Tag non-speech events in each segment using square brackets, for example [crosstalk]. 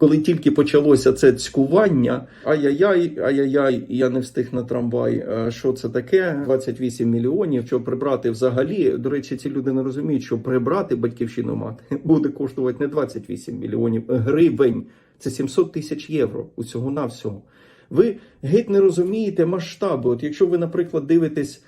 Коли тільки почалося це цькування, ай-яй-яй, ай-яй-яй, я не встиг на трамвай. Е, Що це таке? 28 мільйонів. Що прибрати взагалі? До речі, ці люди не розуміють, що прибрати батьківщину мати [laughs] буде коштувати не 28 мільйонів гривень. Це 700 тисяч євро усього навсього. Ви геть не розумієте масштаби. От якщо ви, наприклад, дивитесь,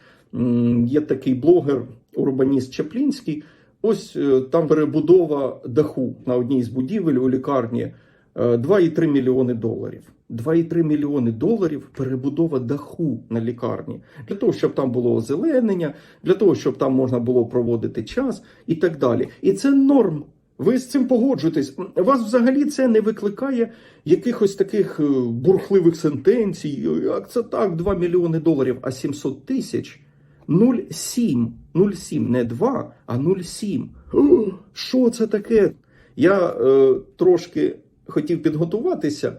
є такий блогер, урбаніст Чаплінський. Ось е, там перебудова даху на одній з будівель у лікарні 2,3 мільйони доларів. 2,3 мільйони доларів перебудова даху на лікарні для того, щоб там було озеленення, для того, щоб там можна було проводити час і так далі. І це норм. Ви з цим погоджуєтесь. Вас взагалі це не викликає якихось таких е, бурхливих сентенцій. Як це так? 2 мільйони доларів, а 700 тисяч 0,7. 0,7, не 2, а 0,7. О, Що це таке? Я е, трошки хотів підготуватися,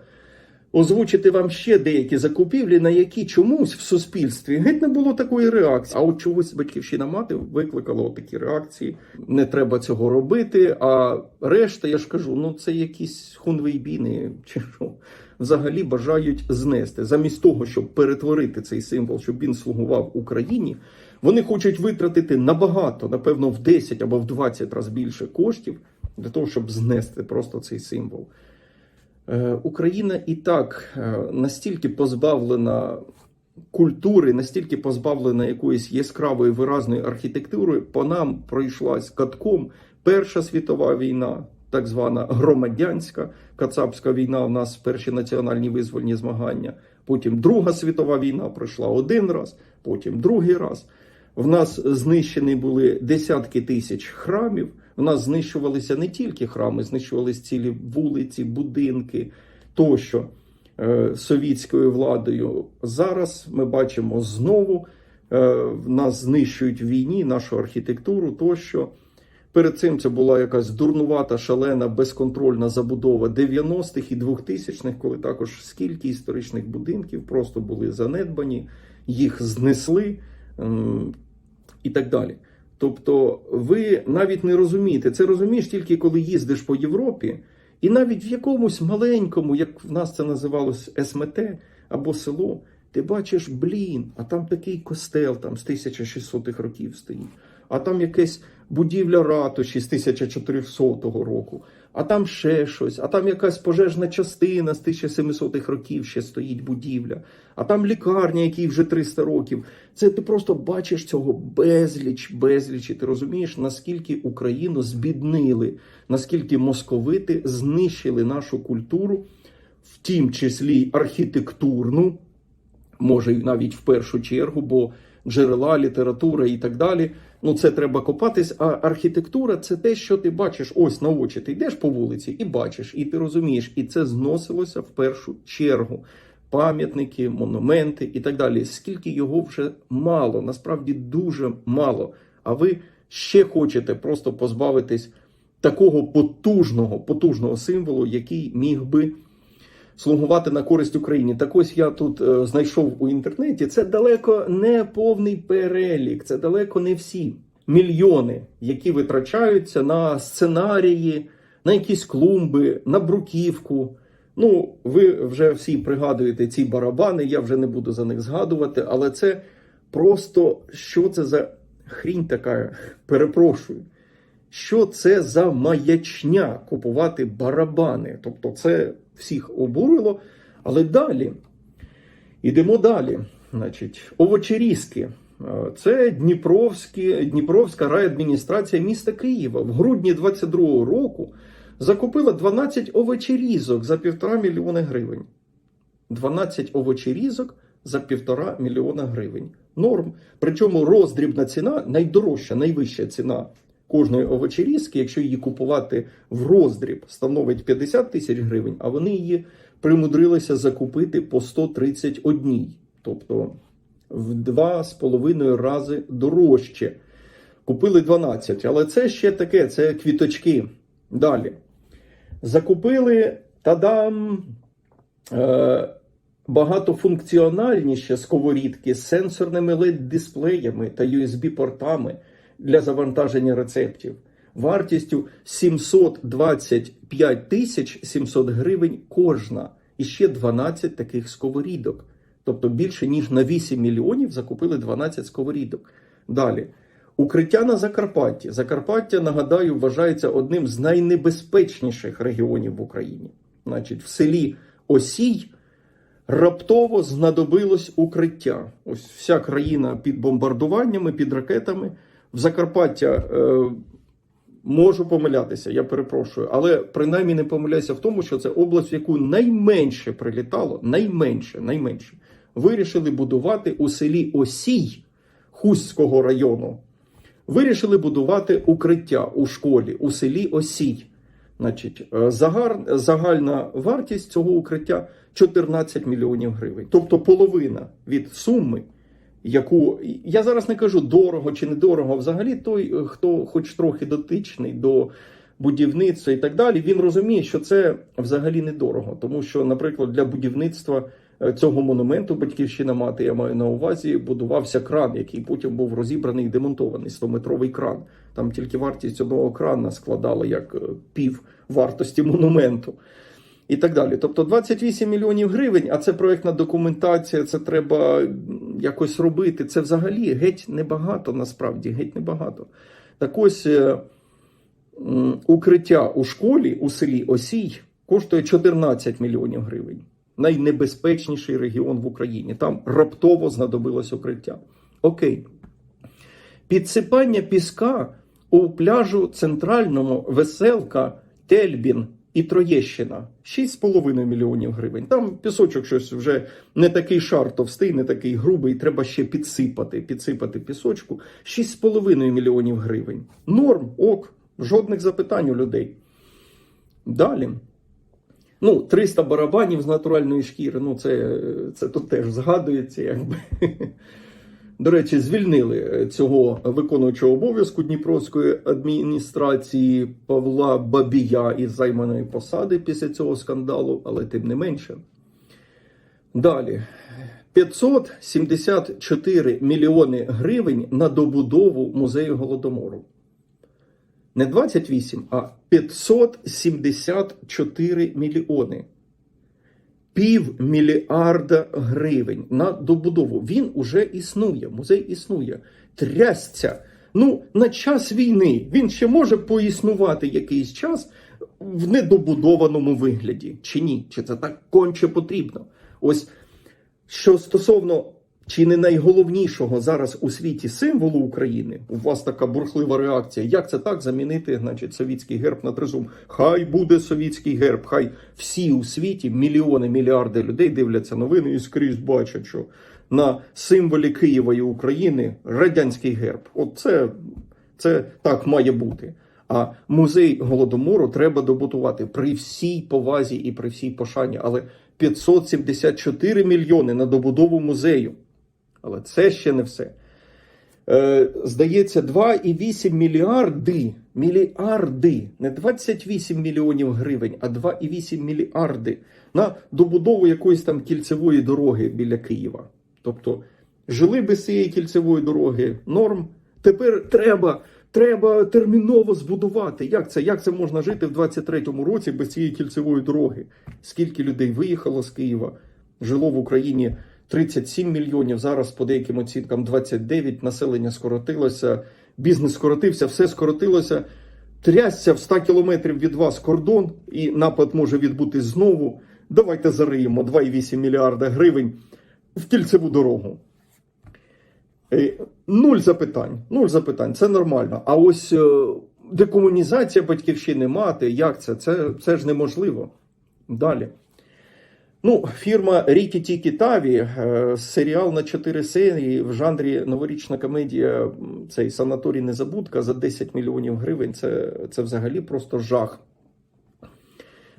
озвучити вам ще деякі закупівлі, на які чомусь в суспільстві геть не було такої реакції. А от чогось батьківщина мати викликала такі реакції. Не треба цього робити. А решта, я ж кажу, ну це якісь хунвейбіни чи що. Взагалі бажають знести замість того, щоб перетворити цей символ, щоб він слугував Україні. Вони хочуть витратити набагато, напевно, в 10 або в 20 разів більше коштів для того, щоб знести просто цей символ. Е, Україна і так е, настільки позбавлена культури, настільки позбавлена якоїсь яскравої виразної архітектури, по нам пройшлась катком Перша світова війна, так звана громадянська Кацапська війна. У нас перші національні визвольні змагання. Потім Друга світова війна пройшла один раз, потім другий раз. В нас знищені були десятки тисяч храмів. В нас знищувалися не тільки храми, знищувалися цілі вулиці, будинки тощо е, совітською владою. Зараз ми бачимо знову е, нас знищують в війні нашу архітектуру тощо. Перед цим це була якась дурнувата, шалена, безконтрольна забудова 90-х і 2000-х, коли також скільки історичних будинків просто були занедбані, їх знесли і так далі. Тобто, ви навіть не розумієте, це розумієш тільки коли їздиш по Європі, і навіть в якомусь маленькому, як в нас це називалось СМТ або село, ти бачиш, блін, а там такий костел там з 1600-х років стоїть, а там якась будівля ратуші з 1400 року, а там ще щось, а там якась пожежна частина з 1700-х років ще стоїть будівля, а там лікарня, якій вже 300 років. Це ти просто бачиш цього безліч, безліч, і ти розумієш, наскільки Україну збіднили, наскільки московити знищили нашу культуру, в тім числі архітектурну, може навіть в першу чергу, бо джерела, література і так далі. Ну, це треба копатись. А архітектура це те, що ти бачиш ось на очі. Ти йдеш по вулиці і бачиш, і ти розумієш, і це зносилося в першу чергу. Пам'ятники, монументи і так далі. Скільки його вже мало, насправді дуже мало. А ви ще хочете просто позбавитись такого потужного, потужного символу, який міг би слугувати на користь Україні. Так ось я тут е, знайшов у інтернеті. Це далеко не повний перелік, це далеко не всі мільйони, які витрачаються на сценарії, на якісь клумби, на бруківку. Ну, ви вже всі пригадуєте ці барабани, я вже не буду за них згадувати, але це просто що це за хрінь така, перепрошую. Що це за маячня купувати барабани? Тобто, це всіх обурило. Але далі, ідемо далі. Значить, овочерізки. Е, Це Дніпровська райадміністрація міста Києва в грудні 22-го року закупила 12 овочерізок за півтора мільйона гривень. 12 овочерізок за півтора мільйона гривень. Норм. Причому роздрібна ціна найдорожча, найвища ціна кожної овочерізки, якщо її купувати в роздріб, становить 50 тисяч гривень, а вони її примудрилися закупити по 131. Тобто в два з половиною рази дорожче. Купили 12, але це ще таке, це квіточки. Далі. Закупили тадам е, багатофункціональніші сковорідки з сенсорними LED-дисплеями та USB-портами для завантаження рецептів. вартістю 725 тисяч 700 гривень кожна. І ще 12 таких сковорідок. Тобто більше ніж на 8 мільйонів закупили 12 сковорідок. Далі. Укриття на Закарпатті. Закарпаття, нагадаю, вважається одним з найнебезпечніших регіонів в Україні. Значить, в селі Осій раптово знадобилось укриття. Ось вся країна під бомбардуваннями, під ракетами. В Закарпаття е, можу помилятися, я перепрошую, але принаймні не помиляюся в тому, що це область, в яку найменше прилітало, найменше, найменше. Вирішили будувати у селі Осій Хустського району. Вирішили будувати укриття у школі у селі Осій. Значить, е, загальна вартість цього укриття 14 мільйонів гривень. Тобто половина від суми, яку я зараз не кажу дорого чи недорого. Взагалі, той, е, хто хоч трохи дотичний до будівництва і так далі, він розуміє, що це взагалі недорого. Тому що, наприклад, для будівництва е, цього монументу батьківщина мати, я маю на увазі, будувався кран, який потім був розібраний і демонтований 100-метровий кран. Там тільки вартість одного крана складала як е, пів вартості монументу. І так далі. Тобто 28 мільйонів гривень, а це проєктна документація, це треба якось робити. Це взагалі геть небагато, насправді, геть небагато. Так ось е, укриття у школі у селі Осій коштує 14 мільйонів гривень. Найнебезпечніший регіон в Україні. Там раптово знадобилось укриття. Окей. Підсипання піска у пляжу центральному веселка Тельбін і Троєщина 6,5 мільйонів гривень. Там пісочок щось вже не такий шар товстий, не такий грубий. Треба ще підсипати, підсипати пісочку. 6,5 мільйонів гривень. Норм, ок, жодних запитань у людей. Далі. Ну, 300 барабанів з натуральної шкіри. Ну, це, це тут теж згадується, якби. До речі, звільнили цього виконуючого обов'язку Дніпровської адміністрації Павла Бабія із займаної посади після цього скандалу, але тим не менше. Далі. 574 мільйони гривень на добудову музею Голодомору. Не 28, а 574 мільйони півмільярда гривень на добудову. Він уже існує, музей існує. Трясця. Ну, на час війни він ще може поіснувати якийсь час в недобудованому вигляді. Чи ні? Чи це так конче потрібно? Ось що стосовно чи не найголовнішого зараз у світі символу України, у вас така бурхлива реакція. Як це так замінити, значить, совітський герб на тризуб? Хай буде совітський герб, хай всі у світі, мільйони, мільярди людей дивляться новини і скрізь бачать, що на символі Києва і України радянський герб. От це, це так має бути. А музей голодомору треба добудувати при всій повазі і при всій пошані. Але 574 мільйони на добудову музею. Але це ще не все. Е, здається, 2,8 мільярди, мільярди, не 28 мільйонів гривень, а 2,8 мільярди на добудову якоїсь там кільцевої дороги біля Києва. Тобто жили без цієї кільцевої дороги норм. Тепер треба, треба терміново збудувати. Як це? Як це можна жити в 23-му році без цієї кільцевої дороги? Скільки людей виїхало з Києва, жило в Україні 37 мільйонів. Зараз, по деяким оцінкам, 29, населення скоротилося, бізнес скоротився, все скоротилося. Трясся в 100 кілометрів від вас кордон, і напад може відбутись знову. Давайте зариємо 2,8 мільярда гривень в кільцеву дорогу. Е, Нуль запитань. Нуль запитань. Це нормально. А ось е, декомунізація батьківщини мати, як це? Це, це ж неможливо. Далі. Ну, фірма Рікі Тікі Таві, е, серіал на 4 серії в жанрі новорічна комедія, цей санаторій Незабудка за 10 мільйонів гривень. Це, це взагалі просто жах.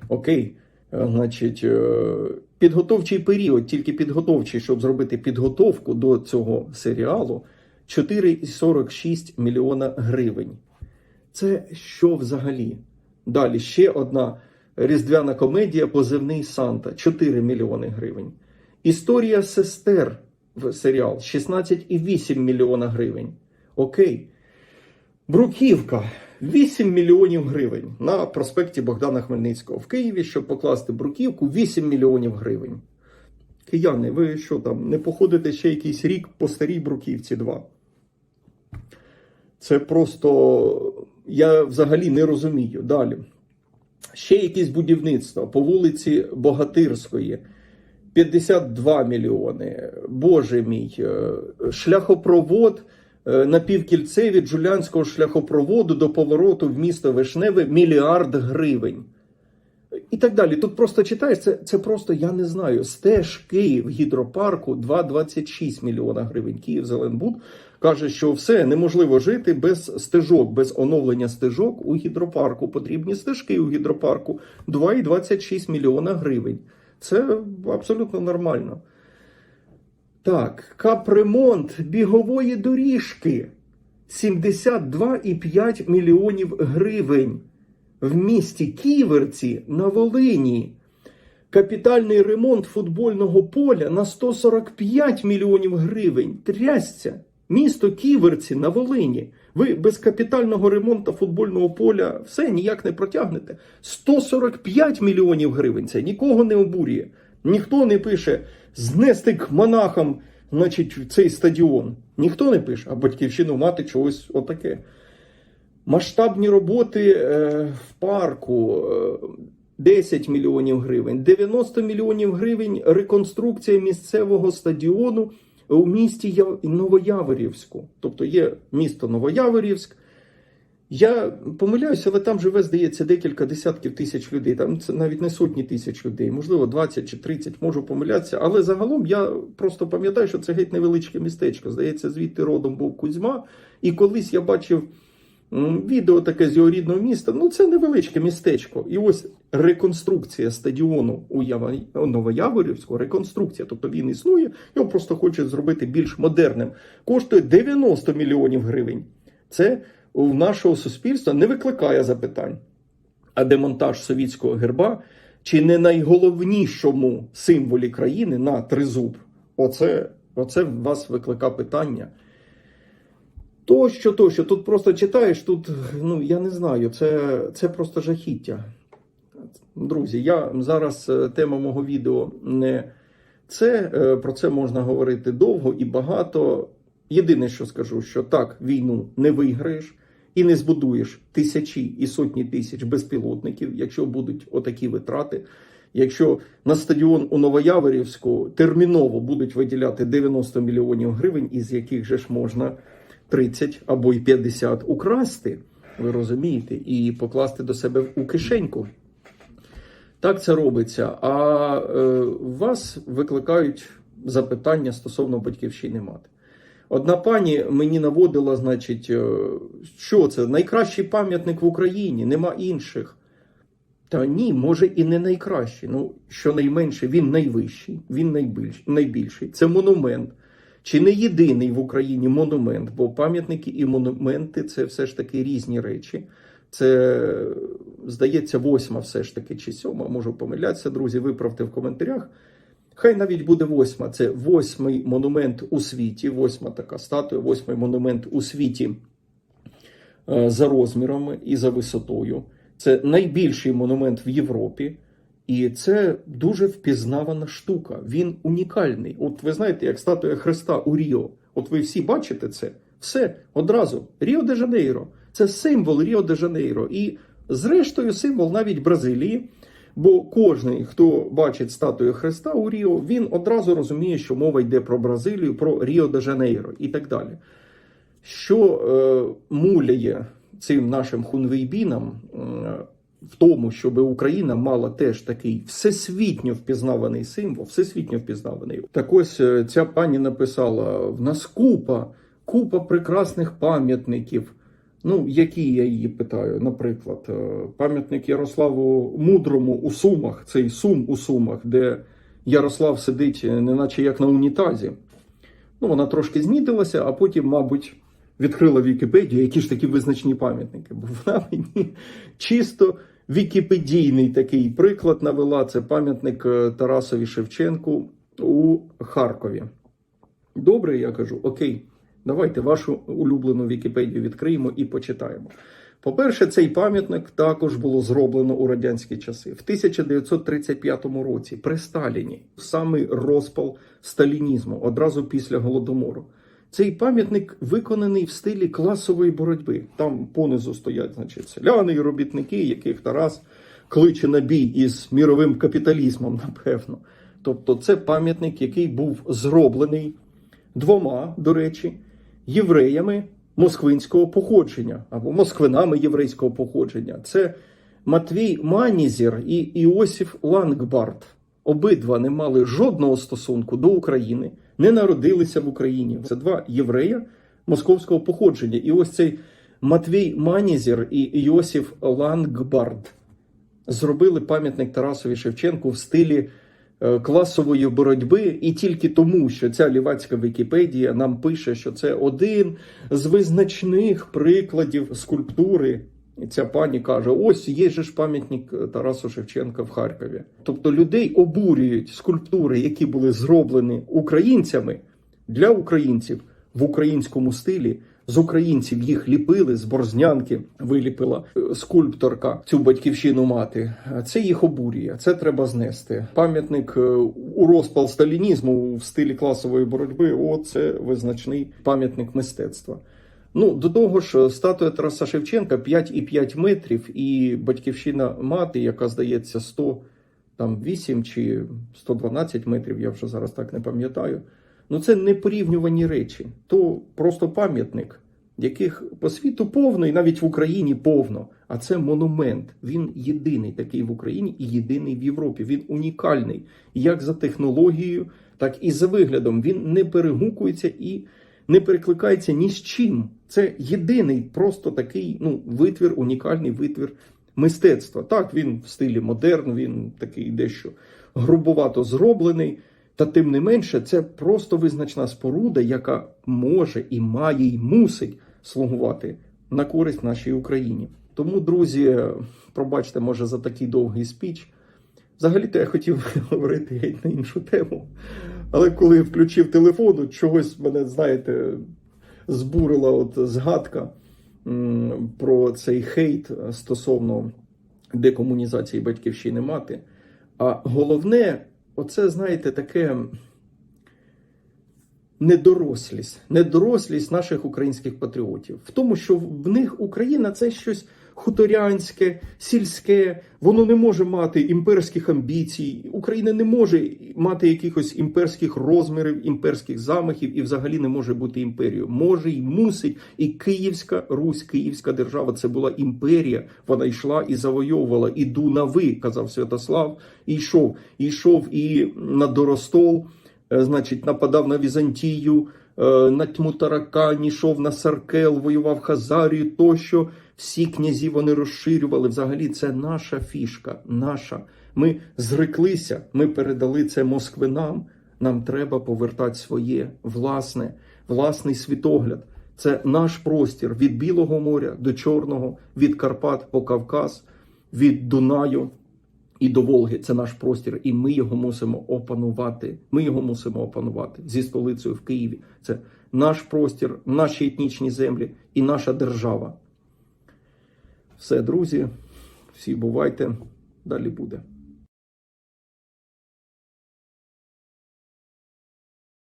Окей. Е, Значить, е, підготовчий період, тільки підготовчий, щоб зробити підготовку до цього серіалу, 4,46 мільйона гривень. Це що взагалі? Далі ще одна різдвяна комедія Позивний Санта 4 мільйони гривень. Історія сестер в серіал 16,8 мільйона гривень. Окей. Бруківка 8 мільйонів гривень на проспекті Богдана Хмельницького в Києві, щоб покласти бруківку 8 мільйонів гривень. Кияни, ви що там, не походите ще якийсь рік по старій бруківці 2? Це просто я взагалі не розумію. Далі. Ще якісь будівництва по вулиці Богатирської. 52 мільйони. Боже мій, е, шляхопровод е, на півкільце від Жулянського шляхопроводу до повороту в місто Вишневе мільярд гривень. І так далі. Тут просто читаєш, це, це просто, я не знаю, стежки в гідропарку 2,26 мільйона гривень. Київ Зеленбуд каже, що все неможливо жити без стежок, без оновлення стежок у гідропарку. Потрібні стежки у гідропарку 2,26 мільйона гривень. Це абсолютно нормально. Так, капремонт бігової доріжки 72,5 мільйонів гривень в місті Ківерці на Волині. Капітальний ремонт футбольного поля на 145 мільйонів гривень. Трясця. Місто Ківерці на Волині. Ви без капітального ремонту футбольного поля все ніяк не протягнете. 145 мільйонів гривень. Це нікого не обурює. Ніхто не пише знести к монахам значить, цей стадіон. Ніхто не пише, а батьківщину мати чогось отаке. Масштабні роботи е, в парку е, 10 мільйонів гривень, 90 мільйонів гривень реконструкція місцевого стадіону у місті Новояворівську. Тобто є місто Новояворівськ. Я помиляюся, але там живе, здається, декілька десятків тисяч людей. Там це навіть не сотні тисяч людей, можливо, 20 чи 30, можу помилятися. Але загалом я просто пам'ятаю, що це геть невеличке містечко. Здається, звідти родом був Кузьма. І колись я бачив відео таке з його рідного міста. Ну, це невеличке містечко. І ось реконструкція стадіону у Ява- Новояворівську, реконструкція. Тобто він існує, його просто хочуть зробити більш модерним. Коштує 90 мільйонів гривень. Це у нашого суспільства не викликає запитань. А демонтаж совітського герба чи не найголовнішому символі країни на тризуб? Оце, оце вас викликає питання. Тощо, тощо, тут просто читаєш, тут, ну я не знаю, це, це просто жахіття. Друзі, я зараз е, тема мого відео не це, е, про це можна говорити довго і багато. Єдине, що скажу, що так, війну не виграєш і не збудуєш тисячі і сотні тисяч безпілотників, якщо будуть отакі витрати. Якщо на стадіон у Новояворівську терміново будуть виділяти 90 мільйонів гривень, із яких же ж можна 30 або й 50 украсти, ви розумієте, і покласти до себе у кишеньку. Так це робиться. А е, вас викликають запитання стосовно батьківщини мати. Одна пані мені наводила, значить, е, що це найкращий пам'ятник в Україні, нема інших. Та ні, може і не найкращий. Ну, щонайменше, він найвищий, він найбільш, найбільший. Це монумент. Чи не єдиний в Україні монумент, бо пам'ятники і монументи це все ж таки різні речі. Це, здається, восьма все ж таки, чи сьома, можу помилятися, друзі, виправте в коментарях. Хай навіть буде восьма. Це восьмий монумент у світі, восьма така статуя, восьмий монумент у світі е, за розмірами і за висотою. Це найбільший монумент в Європі. І це дуже впізнавана штука. Він унікальний. От ви знаєте, як статуя Христа у Ріо. От ви всі бачите це? Все одразу. Ріо де Жанейро. Це символ Ріо де Жанейро. І, зрештою, символ навіть Бразилії. Бо кожний, хто бачить статую Христа у Ріо, він одразу розуміє, що мова йде про Бразилію, про Ріо де Жанейро і так далі. Що е, муляє цим нашим хунвейбінам е, в тому, щоб Україна мала теж такий всесвітньо впізнаваний символ, всесвітньо впізнаваний. Так ось е, ця пані написала: в нас купа, купа прекрасних пам'ятників. Ну, які я її питаю, наприклад, е, пам'ятник Ярославу Мудрому у Сумах, цей Сум у Сумах, де Ярослав сидить, е, неначе як на унітазі. Ну, вона трошки знітилася, а потім, мабуть, відкрила Вікіпедію, які ж такі визначні пам'ятники. Бо вона мені чисто вікіпедійний такий приклад навела. Це пам'ятник е, Тарасові Шевченку у Харкові. Добре, я кажу, окей, Давайте вашу улюблену Вікіпедію відкриємо і почитаємо. По-перше, цей пам'ятник також було зроблено у радянські часи в 1935 році при Сталіні, в самий розпал сталінізму, одразу після голодомору. Цей пам'ятник виконаний в стилі класової боротьби. Там понизу стоять, значить, селяни і робітники, яких Тарас кличе на бій із міровим капіталізмом, напевно. Тобто, це пам'ятник, який був зроблений двома, до речі, євреями москвинського походження або москвинами єврейського походження. Це Матвій Манізір і Іосиф Лангбард. Обидва не мали жодного стосунку до України, не народилися в Україні. Це два єврея московського походження. І ось цей Матвій Манізір і Іосиф Лангбард зробили пам'ятник Тарасові Шевченку в стилі е, класової боротьби, і тільки тому, що ця лівацька Вікіпедія нам пише, що це один з визначних прикладів скульптури. І ця пані каже: ось є ж пам'ятник Тарасу Шевченка в Харкові. Тобто людей обурюють скульптури, які були зроблені українцями для українців в українському стилі. З українців їх ліпили, з борзнянки виліпила скульпторка цю батьківщину мати. Це їх обурює, це треба знести. Пам'ятник е, у розпал сталінізму в стилі класової боротьби. О, це визначний пам'ятник мистецтва. Ну, до того ж, статуя Тараса Шевченка 5,5 метрів, і батьківщина мати, яка здається 100 там 8 чи 112 метрів, я вже зараз так не пам'ятаю. Ну це не порівнювані речі, то просто пам'ятник, яких по світу повно, і навіть в Україні повно. А це монумент. Він єдиний такий в Україні і єдиний в Європі. Він унікальний як за технологією, так і за виглядом. Він не перегукується і не перекликається ні з чим. Це єдиний просто такий ну, витвір, унікальний витвір мистецтва. Так, він в стилі модерн, він такий дещо грубовато зроблений. Та тим не менше, це просто визначна споруда, яка може і має, і мусить слугувати на користь нашій Україні. Тому, друзі, пробачте, може, за такий довгий спіч. Взагалі-то я хотів [laughs] говорити геть на іншу тему. Але коли включив телефон, чогось мене, знаєте, збурила от згадка про цей хейт стосовно декомунізації батьківщини мати. А головне, оце, знаєте, таке недорослість, недорослість наших українських патріотів. В тому, що в них Україна це щось хуторянське, сільське, воно не може мати імперських амбіцій. Україна не може мати якихось імперських розмірів, імперських замахів і взагалі не може бути імперією. Може і мусить. І Київська Русь, Київська держава це була імперія. Вона йшла і завойовувала. Іду на ви, казав Святослав, і йшов. І йшов і на Доростол. Е, значить, нападав на Візантію, е, на тьму Таракань, йшов на Саркел, воював Хазарію тощо. Всі князі вони розширювали. Взагалі, це наша фішка, наша. Ми зреклися, ми передали це москвинам. Нам треба повертати своє, власне, власний світогляд. Це наш простір від Білого моря до Чорного, від Карпат по Кавказ, від Дунаю і до Волги. Це наш простір, і ми його мусимо опанувати. Ми його мусимо опанувати зі столицею в Києві. Це наш простір, наші етнічні землі і наша держава. Все, друзі, всі бувайте. Далі буде.